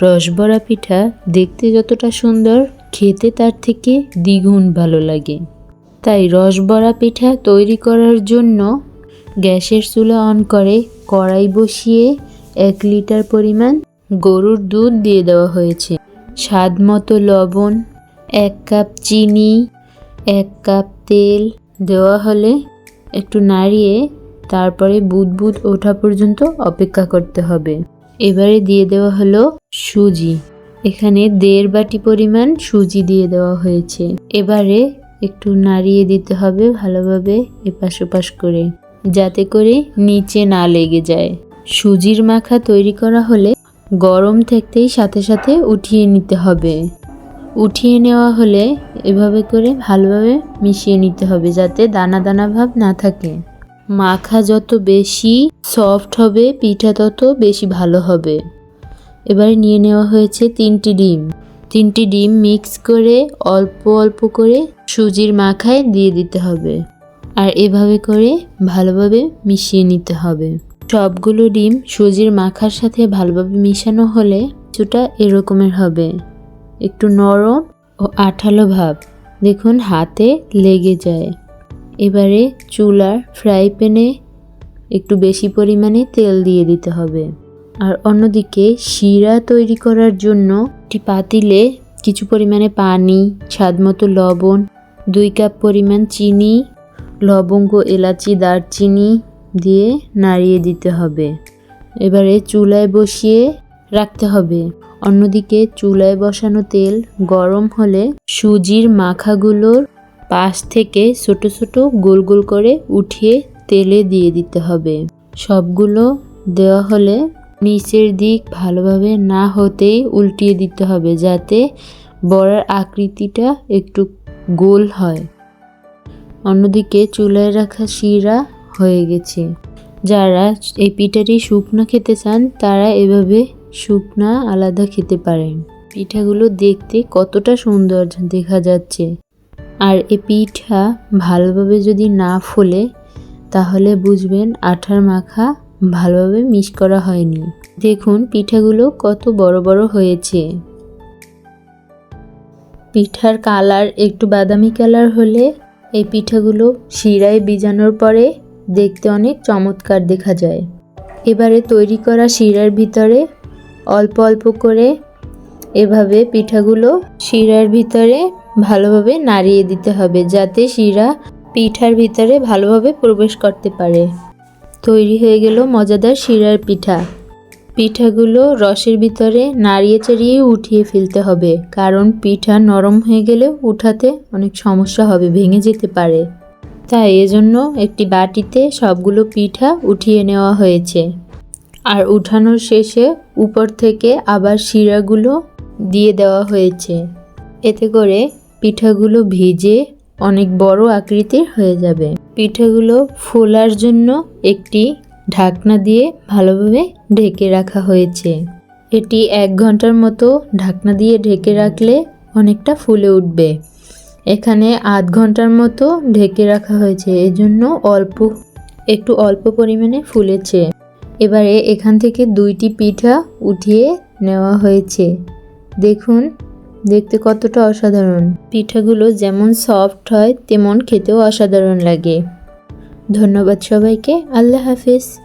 রসবড়া পিঠা দেখতে যতটা সুন্দর, খেতে তার থেকে দ্বিগুণ ভালো লাগে। তাই রসবড়া পিঠা তৈরি করার জন্য গ্যাসের চুলা অন করে কড়াই বসিয়ে এক লিটার পরিমাণ গরুর দুধ দিয়ে দেওয়া হয়েছে। স্বাদ মতো লবণ, এক কাপ চিনি, এক কাপ তেল দেওয়া হলে একটু নাড়িয়ে তারপরে বুদবুদ ওঠা পর্যন্ত অপেক্ষা করতে হবে। এবারে দিয়ে দেওয়া হলো সুজি। এখানে দেড় বাটি পরিমাণ সুজি দিয়ে দেওয়া হয়েছে। এবারে একটু নাড়িয়ে দিতে হবে ভালোভাবে এপাশ ওপাশ করে, যাতে করে নিচে না লেগে যায়। সুজির মাখা তৈরি করা হলে গরম থাকতেই সাথে সাথে উঠিয়ে নিতে হবে। উঠিয়ে নেওয়া হলে এভাবে করে ভালোভাবে মিশিয়ে নিতে হবে যাতে দানা দানা ভাব না থাকে। মাখা যত বেশি সফট হবে, পিঠা তত বেশি ভালো হবে। এবারে নিয়ে নেওয়া হয়েছে তিনটি ডিম। তিনটি ডিম মিক্স করে অল্প অল্প করে সুজির মাখায় দিয়ে দিতে হবে। আর এভাবে করে ভালোভাবে মিশিয়ে নিতে হবে। সবগুলো ডিম সুজির মাখার সাথে ভালোভাবে মিশানো হলে কিছুটা এরকমের হবে। একটু নরম ও আঠালো ভাব। দেখুন, হাতে লেগে যায়। এবারে চুলার ফ্রাই প্যানে একটু বেশি পরিমাণে তেল দিয়ে দিতে হবে। আর অন্যদিকে শিরা তৈরি করার জন্য একটি পাতিলে কিছু পরিমাণে পানি স্বাদমতো লবণ, দুই কাপ পরিমাণ চিনি, লবঙ্গ, এলাচি, দারচিনি দিয়ে নাড়িয়ে দিতে হবে। এবারে চুলায় বসিয়ে রাখতে হবে। অন্যদিকে চুলায় বসানো তেল গরম হলে সুজির মাখাগুলোর পাশ থেকে ছোট ছোট গোল গোল করে উঠিয়ে তেলে দিয়ে দিতে হবে। সবগুলো দেওয়া হলে নিচের দিক ভালোভাবে না হতেই উল্টিয়ে দিতে হবে যাতে বড়ার আকৃতিটা একটু গোল হয়। অন্যদিকে চুলায় রাখা শিরা হয়ে গেছে। যারা এই পিঠাটি শুকনো খেতে চান, তারা এভাবে শুকনা আলাদা খেতে পারেন। পিঠাগুলো দেখতে কতটা সুন্দর দেখা যাচ্ছে। আর এই পিঠা ভালোভাবে যদি না ফোলে, তাহলে বুঝবেন আঠার মাখা ভালোভাবে মিশ করা হয়নি। দেখুন, পিঠাগুলো কত বড় বড় হয়েছে। পিঠার কালার একটু বাদামি কালার হলে এই পিঠাগুলো শিরায় ভিজানোর পরে দেখতে অনেক চমৎকার দেখা যায়। এবারে তৈরি করা শিরার ভিতরে অল্প অল্প করে এভাবে পিঠাগুলো শিরার ভিতরে ভালোভাবে নাড়িয়ে দিতে হবে, যাতে শিরা পিঠার ভিতরে ভালোভাবে প্রবেশ করতে পারে। তৈরি হয়ে গেল মজাদার শিরার পিঠা। পিঠাগুলো রসের ভিতরে নাড়িয়ে চাড়িয়ে উঠিয়ে ফেলতে হবে, কারণ পিঠা নরম হয়ে গেলে উঠাতে অনেক সমস্যা হবে, ভেঙে যেতে পারে। তাই এজন্য একটি বাটিতে সবগুলো পিঠা উঠিয়ে নেওয়া হয়েছে। আর উঠানোর শেষে উপর থেকে আবার শিরাগুলো দিয়ে দেওয়া হয়েছে। এতে করে পিঠাগুলো ভিজে অনেক বড় আকৃতির হয়ে যাবে। পিঠাগুলো ফোলার জন্য একটি ঢাকনা দিয়ে ভালোভাবে ঢেকে রাখা হয়েছে। এটি এক ঘণ্টার মতো ঢাকনা দিয়ে ঢেকে রাখলে অনেকটা ফুলে উঠবে। এখানে আধ ঘণ্টার মতো ঢেকে রাখা হয়েছে, এজন্য অল্প, একটু অল্প পরিমাণে ফুলেছে। এবারে এখান থেকে দুইটি পিঠা উঠিয়ে নেওয়া হয়েছে। দেখুন দেখতে কতটা অসাধারণ। পিঠাগুলো যেমন সফট হয়, তেমন খেতেও অসাধারণ লাগে। ধন্যবাদ সবাইকে, আল্লাহ হাফিজ।